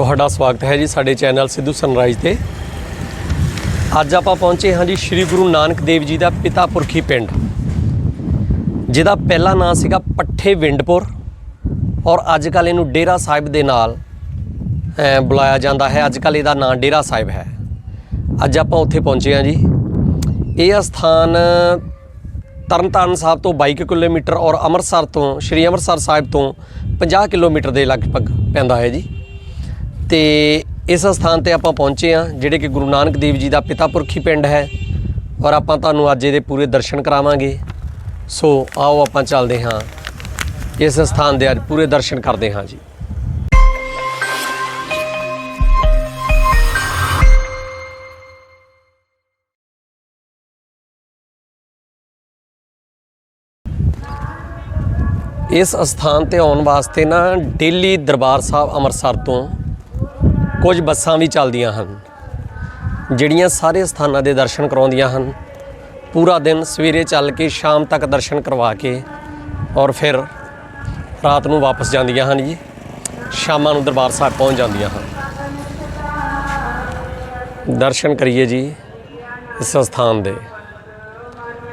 ਤੁਹਾਡਾ ਸਵਾਗਤ ਹੈ ਜੀ ਸਾਡੇ ਚੈਨਲ ਸਿੱਧੂ ਸਨਰਾਈਜ਼ ਤੇ। ਅੱਜ ਆਪਾਂ ਪਹੁੰਚੇ ਹਾਂ ਜੀ ਸ੍ਰੀ ਗੁਰੂ ਨਾਨਕ ਦੇਵ ਜੀ ਦਾ ਪਿਤਾ ਪੁਰਖੀ ਪਿੰਡ। ਜਿਹਦਾ ਪਹਿਲਾ ਨਾਂ ਸੀਗਾ ਪੱਠੇ ਵਿੰਡਪੁਰ ਔਰ ਅੱਜ ਕੱਲ ਇਹਨੂੰ ਡੇਰਾ ਸਾਹਿਬ ਦੇ ਨਾਲ ਬੁਲਾਇਆ ਜਾਂਦਾ ਹੈ। ਅੱਜ ਕੱਲ ਇਹਦਾ ਨਾਂ ਡੇਰਾ ਸਾਹਿਬ ਹੈ। ਅੱਜ ਆਪਾਂ ਉੱਥੇ ਪਹੁੰਚੇ ਹਾਂ ਜੀ। ਇਹ ਸਥਾਨ ਤਰਨਤਾਰਨ ਸਾਹਿਬ ਤੋਂ 22 ਕਿਲੋਮੀਟਰ ਔਰ ਅੰਮ੍ਰਿਤਸਰ ਤੋਂ, ਸ਼੍ਰੀ ਅੰਮ੍ਰਿਤਸਰ ਸਾਹਿਬ ਤੋਂ 50 ਕਿਲੋਮੀਟਰ ਦੇ ਲਗਭਗ ਪੈਂਦਾ ਹੈ ਜੀ। ਤੇ ਇਸ ਸਥਾਨ ਤੇ ਆਪਾਂ ਪਹੁੰਚੇ ਹਾਂ, ਜਿਹੜੇ ਕਿ ਗੁਰੂ ਨਾਨਕ ਦੇਵ ਜੀ ਦਾ ਪਿਤਾ ਪੁਰਖੀ ਪਿੰਡ ਹੈ ਔਰ ਆਪਾਂ ਤੁਹਾਨੂੰ ਅੱਜ ਇਹਦੇ ਪੂਰੇ ਦਰਸ਼ਨ ਕਰਾਵਾਂਗੇ। ਸੋ ਆਓ ਆਪਾਂ ਚੱਲਦੇ ਹਾਂ। ਇਸ ਸਥਾਨ ਦੇ ਅੱਜ ਪੂਰੇ ਦਰਸ਼ਨ ਕਰਦੇ ਹਾਂ ਜੀ। ਇਸ ਸਥਾਨ ਤੇ ਆਉਣ ਵਾਸਤੇ ਨਾ ਡੇਲੀ ਦਰਬਾਰ ਸਾਹਿਬ ਅੰਮ੍ਰਿਤਸਰ ਤੋਂ ਕੁਝ ਬੱਸਾਂ ਵੀ ਚੱਲਦੀਆਂ ਹਨ, ਜਿਹੜੀਆਂ ਸਾਰੇ ਸਥਾਨਾਂ ਦੇ ਦਰਸ਼ਨ ਕਰਾਉਂਦੀਆਂ ਹਨ। ਪੂਰਾ ਦਿਨ ਸਵੇਰੇ ਚੱਲ ਕੇ ਸ਼ਾਮ ਤੱਕ ਦਰਸ਼ਨ ਕਰਵਾ ਕੇ ਔਰ ਫਿਰ ਰਾਤ ਨੂੰ ਵਾਪਸ ਜਾਂਦੀਆਂ ਹਨ ਜੀ। ਸ਼ਾਮਾਂ ਨੂੰ ਦਰਬਾਰ ਸਾਹਿਬ ਪਹੁੰਚ ਜਾਂਦੀਆਂ ਹਨ। ਦਰਸ਼ਨ ਕਰੀਏ ਜੀ ਇਸ ਸਥਾਨ ਦੇ।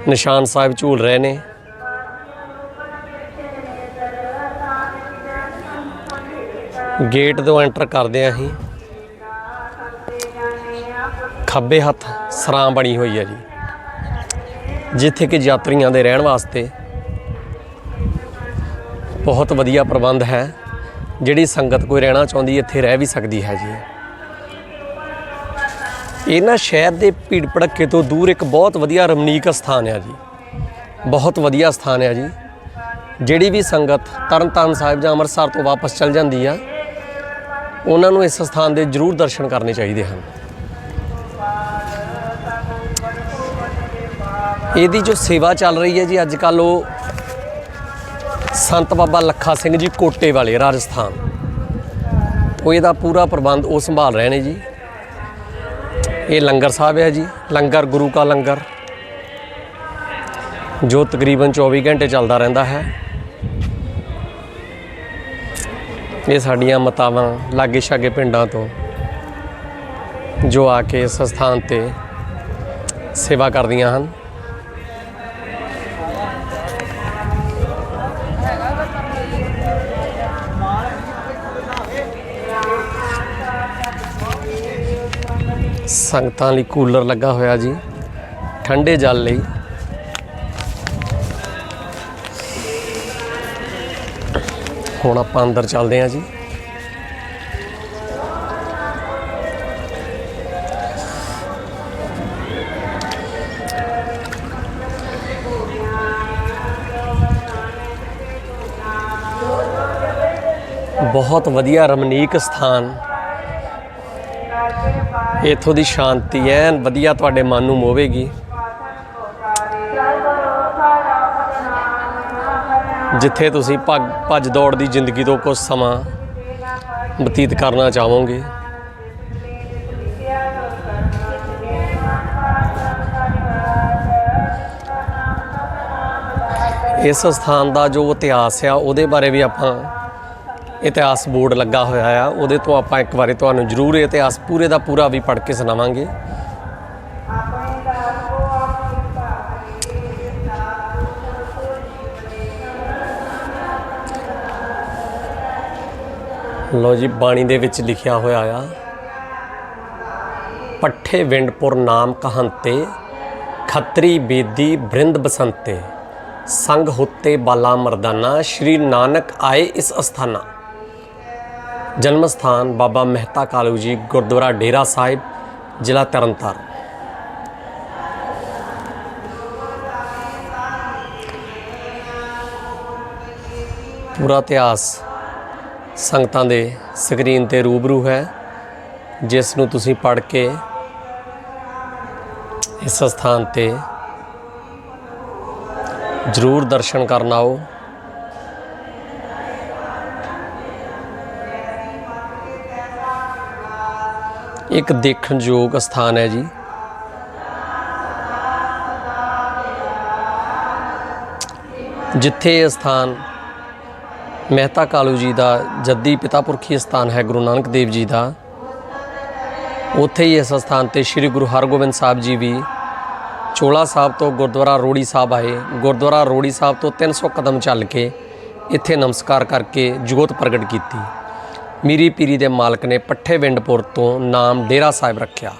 ਨਿਸ਼ਾਨ ਸਾਹਿਬ ਝੂਲ ਰਹੇ ਨੇ। ਗੇਟ ਤੋਂ ਐਂਟਰ ਕਰਦੇ ਆਂ ਅਸੀਂ। ਖੱਬੇ ਹੱਥ ਸਰਾਂ ਬਣੀ ਹੋਈ ਹੈ ਜੀ। ਜਿੱਥੇ ਕਿ ਯਾਤਰੀਆਂ ਦੇ ਰਹਿਣ ਵਾਸਤੇ ਬਹੁਤ ਵਧੀਆ ਪ੍ਰਬੰਧ ਹੈ। ਜਿਹੜੀ ਸੰਗਤ ਕੋਈ ਰਹਿਣਾ ਚਾਹੁੰਦੀ, ਇੱਥੇ ਰਹਿ ਵੀ ਸਕਦੀ ਹੈ ਜੀ। ਇਹਨਾਂ ਸ਼ਹਿਰ ਦੇ ਭੀੜ ਭੜੱਕੇ ਤੋਂ ਦੂਰ ਇੱਕ ਬਹੁਤ ਵਧੀਆ ਰਮਣੀਕ ਸਥਾਨ ਹੈ ਜੀ। ਬਹੁਤ ਵਧੀਆ ਸਥਾਨ ਹੈ ਜੀ। ਜਿਹੜੀ ਵੀ ਸੰਗਤ ਤਰਨਤਾਰਨ ਸਾਹਿਬ ਜਾਂ ਅੰਮ੍ਰਿਤਸਰ ਤੋਂ ਵਾਪਸ ਚਲ ਜਾਂਦੀ ਆ, ਉਹਨਾਂ ਨੂੰ ਇਸ ਸਥਾਨ ਦੇ ਜ਼ਰੂਰ ਦਰਸ਼ਨ ਕਰਨੇ ਚਾਹੀਦੇ ਹਨ। ਇਹਦੀ ਜੋ ਸੇਵਾ ਚੱਲ ਰਹੀ ਹੈ ਜੀ, ਅੱਜ ਕੱਲ ਉਹ ਸੰਤ ਬਾਬਾ ਲੱਖਾ ਸਿੰਘ ਜੀ ਕੋਟੇ ਵਾਲੇ, ਰਾਜਸਥਾਨ। ਉਹ ਇਹਦਾ ਪੂਰਾ ਪ੍ਰਬੰਧ ਉਹ ਸੰਭਾਲ ਰਹੇ ਨੇ ਜੀ। ਇਹ ਲੰਗਰ ਸਾਹਿਬ ਹੈ ਜੀ, ਲੰਗਰ, ਗੁਰੂ ਕਾ ਲੰਗਰ। ਜੋ ਤਕਰੀਬਨ 24 ਘੰਟੇ ਚੱਲਦਾ ਰਹਿੰਦਾ ਹੈ। ਇਹ ਸਾਡੀਆਂ ਮਤਾਵਾਂ ਲਾਗੇ ਛਾਗੇ ਪਿੰਡਾਂ ਤੋਂ ਜੋ ਆ ਕੇ ਇਸ ਸਥਾਨ ਤੇ ਸੇਵਾ ਕਰਦੀਆਂ ਹਨ। ਸੰਗਤਾਂ ਲਈ ਕੂਲਰ ਲੱਗਾ ਹੋਇਆ ਜੀ, ਠੰਡੇ ਜਲ ਲਈ। ਹੁਣ ਆਪਾਂ ਅੰਦਰ ਚੱਲਦੇ ਹਾਂ ਜੀ। ਬਹੁਤ ਵਧੀਆ ਰਮਣੀਕ ਸਥਾਨ। ਇੱਥੋਂ ਦੀ ਸ਼ਾਂਤੀ ਐਨ ਵਧੀਆ ਤੁਹਾਡੇ ਮਨ ਨੂੰ ਮੋਵੇਗੀ। ਜਿੱਥੇ ਤੁਸੀਂ ਭੱਜ ਭੱਜ ਦੌੜ ਦੀ ਜ਼ਿੰਦਗੀ ਤੋਂ ਕੁਝ ਸਮਾਂ ਬਤੀਤ ਕਰਨਾ ਚਾਹੋਗੇ। ਇਸ ਸਥਾਨ ਦਾ ਜੋ ਇਤਿਹਾਸ ਆ, ਉਹਦੇ ਬਾਰੇ ਵੀ ਆਪਾਂ ਇਤਿਹਾਸ ਬੋਰਡ ਲੱਗਾ ਹੋਇਆ ਆ, ਉਹਦੇ ਤੋਂ ਆਪਾਂ ਇੱਕ ਵਾਰੀ ਤੁਹਾਨੂੰ ਜ਼ਰੂਰ ਇਤਿਹਾਸ ਪੂਰੇ ਦਾ ਪੂਰਾ ਵੀ ਪੜ੍ਹ ਕੇ ਸੁਣਾਵਾਂਗੇ। ਲੋ ਜੀ, ਬਾਣੀ ਦੇ ਵਿੱਚ ਲਿਖਿਆ ਹੋਇਆ ਆ, ਪੱਠੇ ਵਿੰਡਪੁਰ ਨਾਮ ਕਹੰਤੇ, ਖੱਤਰੀ ਬੇਦੀ ਬ੍ਰਿੰਦ ਬਸੰਤੇ, ਸੰਗ ਹੁੱਤੇ ਬਾਲਾ ਮਰਦਾਨਾ, ਸ਼੍ਰੀ ਨਾਨਕ ਆਏ ਇਸ ਅਸਥਾਨਾ। ਜਨਮ ਸਥਾਨ ਬਾਬਾ ਮਹਿਤਾ ਕਾਲੂ ਜੀ ਗੁਰਦੁਆਰਾ ਡੇਰਾ ਸਾਹਿਬ, ਜ਼ਿਲ੍ਹਾ ਤਰਨਤਾਰਨ। ਪੂਰਾ ਇਤਿਹਾਸ ਸੰਗਤਾਂ ਦੇ ਸਕਰੀਨ ਤੇ ਰੂਬਰੂ ਹੈ, ਜਿਸ ਨੂੰ ਤੁਸੀਂ ਪੜ੍ਹ ਕੇ ਇਸ ਸਥਾਨ ਤੇ ਜ਼ਰੂਰ ਦਰਸ਼ਨ ਕਰਨ ਆਓ। ਇੱਕ ਦੇਖਣਯੋਗ ਸਥਾਨ ਹੈ ਜੀ। ਜਿੱਥੇ ਇਹ ਸਥਾਨ ਮਹਿਤਾ ਕਾਲੂ ਜੀ ਦਾ ਜੱਦੀ ਪਿਤਾ ਪੁਰਖੀ ਸਥਾਨ ਹੈ, ਗੁਰੂ ਨਾਨਕ ਦੇਵ ਜੀ ਦਾ। ਉੱਥੇ ਹੀ ਇਸ ਸਥਾਨ ਤੇ ਸ੍ਰੀ ਗੁਰੂ ਹਰਗੋਬਿੰਦ ਸਾਹਿਬ ਜੀ ਵੀ ਚੋਲਾ ਸਾਹਿਬ ਤੋਂ ਗੁਰਦੁਆਰਾ ਰੋੜੀ ਸਾਹਿਬ ਆਏ। ਗੁਰਦੁਆਰਾ ਰੋੜੀ ਸਾਹਿਬ ਤੋਂ 300 ਕਦਮ ਚੱਲ ਕੇ ਇੱਥੇ ਨਮਸਕਾਰ ਕਰਕੇ ਜੋਤ ਪ੍ਰਗਟ ਕੀਤੀ। ਮੀਰੀ ਪੀਰੀ ਦੇ ਮਾਲਕ ਨੇ ਪੱਠੇ ਵਿੰਡਪੁਰ ਤੋਂ ਨਾਮ ਡੇਰਾ ਸਾਹਿਬ ਰੱਖਿਆ।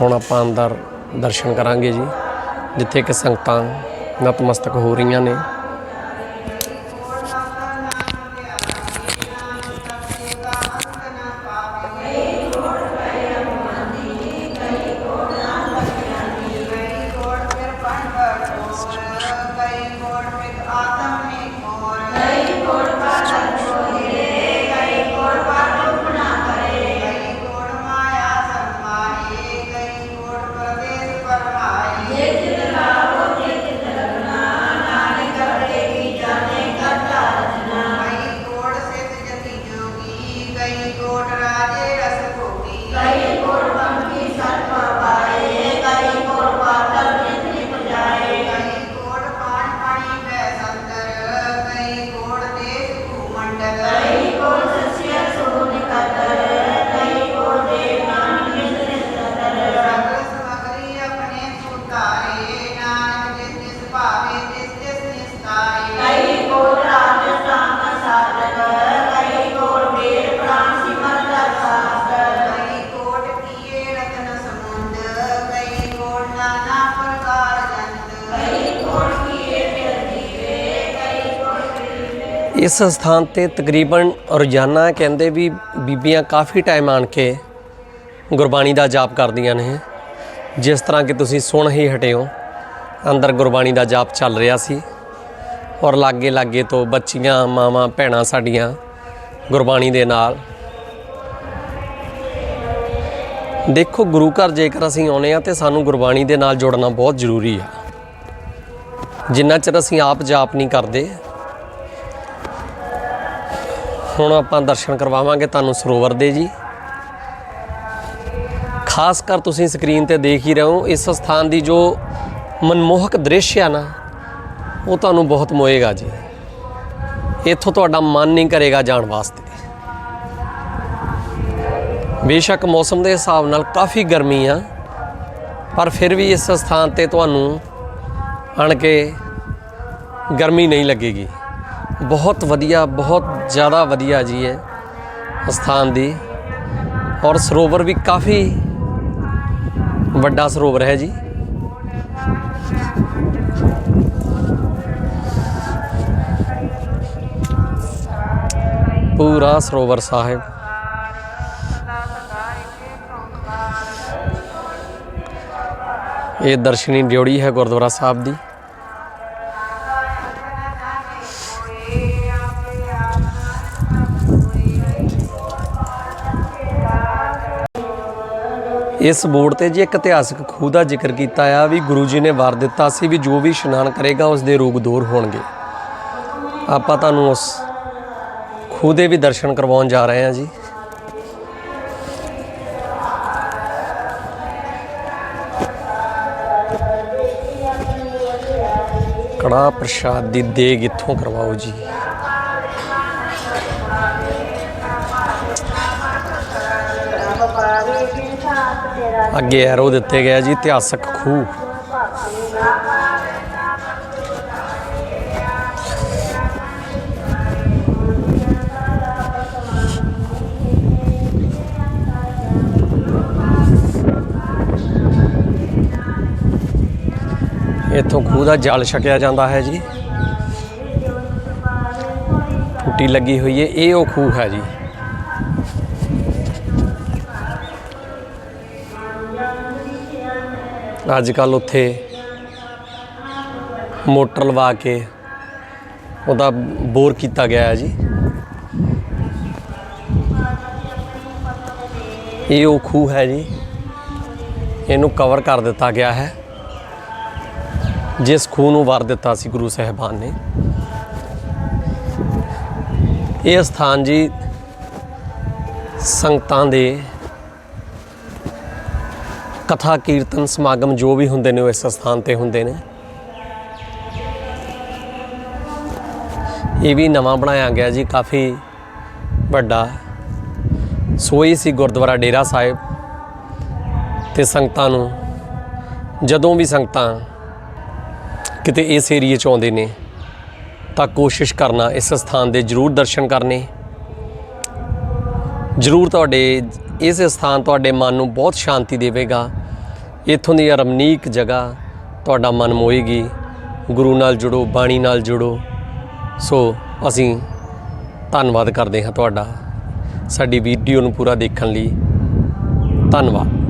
ਹੁਣ ਆਪਾਂ ਅੰਦਰ ਦਰਸ਼ਨ ਕਰਾਂਗੇ ਜੀ, ਜਿੱਥੇ ਕਿ ਸੰਗਤਾਂ ਨਤਮਸਤਕ ਹੋ ਰਹੀਆਂ ਨੇ। ਇਸ ਸਥਾਨ ਤੇ ਤਕਰੀਬਨ ਰੋਜ਼ਾਨਾ ਕਹਿੰਦੇ ਵੀ ਬੀਬੀਆਂ ਕਾਫੀ ਟਾਈਮ ਆਣ ਕੇ ਗੁਰਬਾਣੀ ਦਾ ਜਾਪ ਕਰਦੀਆਂ ਨੇ। ਜਿਸ ਤਰ੍ਹਾਂ ਕਿ ਤੁਸੀਂ ਸੁਣ ਹੀ ਹਟੇ ਹੋ, ਅੰਦਰ ਗੁਰਬਾਣੀ ਦਾ ਜਾਪ ਚੱਲ ਰਿਹਾ ਸੀ ਔਰ ਲਾਗੇ ਲਾਗੇ ਤੋਂ ਬੱਚੀਆਂ, ਮਾਵਾਂ, ਭੈਣਾਂ ਸਾਡੀਆਂ ਗੁਰਬਾਣੀ ਦੇ ਨਾਲ। ਦੇਖੋ ਗੁਰੂ ਘਰ ਜੇਕਰ ਅਸੀਂ ਆਉਨੇ ਆ ਤੇ ਸਾਨੂੰ ਗੁਰਬਾਣੀ ਦੇ ਨਾਲ ਜੁੜਨਾ ਬਹੁਤ ਜ਼ਰੂਰੀ ਆ। ਜਿੰਨਾ ਚਿਰ ਅਸੀਂ ਆਪ ਜਾਪ ਨਹੀਂ ਕਰਦੇ ਹੁਣ ਆਪਾਂ ਦਰਸ਼ਨ ਕਰਵਾਵਾਂਗੇ ਤੁਹਾਨੂੰ ਸਰੋਵਰ ਦੇ ਜੀ। ਖਾਸ ਕਰ ਤੁਸੀਂ ਸਕਰੀਨ ਤੇ ਦੇਖ ਹੀ ਰਹੇ ਹੋ, ਇਸ ਸਥਾਨ ਦੀ ਜੋ ਮਨਮੋਹਕ ਦ੍ਰਿਸ਼ ਆ ਨਾ, ਉਹ ਤੁਹਾਨੂੰ ਬਹੁਤ ਮੋਏਗਾ ਜੀ। ਇੱਥੋਂ ਤੁਹਾਡਾ ਮਨ ਨਹੀਂ ਕਰੇਗਾ ਜਾਣ ਵਾਸਤੇ। ਬੇਸ਼ੱਕ ਮੌਸਮ ਦੇ ਹਿਸਾਬ ਨਾਲ ਕਾਫੀ ਗਰਮੀ ਆ, ਪਰ ਫਿਰ ਵੀ ਇਸ ਸਥਾਨ ਤੇ ਤੁਹਾਨੂੰ ਅਣ ਕੇ ਗਰਮੀ ਨਹੀਂ ਲੱਗੇਗੀ। ਬਹੁਤ ਵਧੀਆ, ਬਹੁਤ ਜ਼ਿਆਦਾ ਵਧੀਆ ਜੀ ਹੈ ਸਥਾਨ ਦੀ। ਔਰ ਸਰੋਵਰ ਵੀ ਕਾਫੀ ਵੱਡਾ ਸਰੋਵਰ ਹੈ ਜੀ। ਪੂਰਾ ਸਰੋਵਰ ਸਾਹਿਬ। ਇਹ ਦਰਸ਼ਨੀ ਡਿਉੜੀ ਹੈ ਗੁਰਦੁਆਰਾ ਸਾਹਿਬ ਦੀ। ਇਸ ਬੋਰਡ ਤੇ ਜੀ ਇੱਕ ਇਤਿਹਾਸਕ ਖੂਹ ਦਾ ਜ਼ਿਕਰ ਕੀਤਾ ਆ ਵੀ ਗੁਰੂ ਜੀ ਨੇ ਵਰ ਦਿੱਤਾ ਸੀ ਵੀ ਜੋ ਵੀ ਇਸ਼ਨਾਨ ਕਰੇਗਾ ਉਸ ਦੇ ਰੋਗ ਦੂਰ ਹੋਣਗੇ। ਆਪਾਂ ਤੁਹਾਨੂੰ ਉਸ ਖੂਹ ਦੇ ਵੀ ਦਰਸ਼ਨ ਕਰਵਾਉਣ ਜਾ ਰਹੇ ਹਾਂ ਜੀ। ਕੜਾ ਪ੍ਰਸ਼ਾਦ ਦੀ ਦੇਗ ਇੱਥੋਂ ਕਰਵਾਓ ਜੀ। ਅੱਗੇ ਐਰੋ ਦਿੱਤੇ ਗਏ ਜੀ, ਇਤਿਹਾਸਕ ਖੂਹ। ਇੱਥੋਂ ਖੂਹ ਦਾ ਜਲ ਛਕਿਆ ਜਾਂਦਾ ਹੈ ਜੀ। ਟੁੱਟੀ ਲੱਗੀ ਹੋਈ ਹੈ ਇਹ ਉਹ ਖੂਹ ਹੈ ਜੀ। ਅੱਜ ਕੱਲ ਉੱਥੇ ਮੋਟਰ ਲਵਾ ਕੇ ਉਹਦਾ ਬੋਰ ਕੀਤਾ ਗਿਆ ਹੈ ਜੀ। ਇਹ ਉਹ ਖੂਹ ਹੈ ਜੀ। ਇਹਨੂੰ ਕਵਰ ਕਰ ਦਿੱਤਾ ਗਿਆ ਹੈ। ਜਿਸ ਖੂਹ ਨੂੰ ਵਰ ਦਿੱਤਾ ਸੀ ਗੁਰੂ ਸਾਹਿਬਾਨ ਨੇ। ਇਹ ਸਥਾਨ ਜੀ ਸੰਗਤਾਂ ਦੇ ਕਥਾ, ਕੀਰਤਨ, ਸਮਾਗਮ ਜੋ ਵੀ ਹੁੰਦੇ ਨੇ ਉਹ ਇਸ ਸਥਾਨ ਤੇ ਹੁੰਦੇ ਨੇ। ਇਹ ਵੀ ਨਵਾਂ ਬਣਾਇਆ ਗਿਆ ਜੀ, ਕਾਫੀ ਵੱਡਾ। ਸੋਈ ਸੀ ਗੁਰਦੁਆਰਾ ਡੇਰਾ ਸਾਹਿਬ ਤੇ ਸੰਗਤਾਂ ਨੂੰ, ਜਦੋਂ ਵੀ ਸੰਗਤਾਂ ਕਿਤੇ ਇਸ ਏਰੀਏ ਚ ਆਉਂਦੇ ਨੇ, ਤਾਂ ਕੋਸ਼ਿਸ਼ ਕਰਨਾ ਇਸ ਸਥਾਨ ਦੇ ਜ਼ਰੂਰ ਦਰਸ਼ਨ ਕਰਨੇ। ਜ਼ਰੂਰ ਤੁਹਾਡੇ, ਇਸ ਸਥਾਨ ਤੁਹਾਡੇ ਮਨ ਨੂੰ ਬਹੁਤ ਸ਼ਾਂਤੀ ਦੇਵੇਗਾ। ਇੱਥੋਂ ਦੀ ਰਮਨੀਕ ਜਗ੍ਹਾ ਤੁਹਾਡਾ ਮਨ ਮੋਹੇਗੀ ਗੁਰੂ ਨਾਲ ਜੁੜੋ, ਬਾਣੀ ਨਾਲ ਜੁੜੋ। ਸੋ ਅਸੀਂ ਧੰਨਵਾਦ ਕਰਦੇ ਹਾਂ ਤੁਹਾਡਾ। ਸਾਡੀ ਵੀਡੀਓ ਨੂੰ ਪੂਰਾ ਦੇਖਣ ਲਈ ਧੰਨਵਾਦ।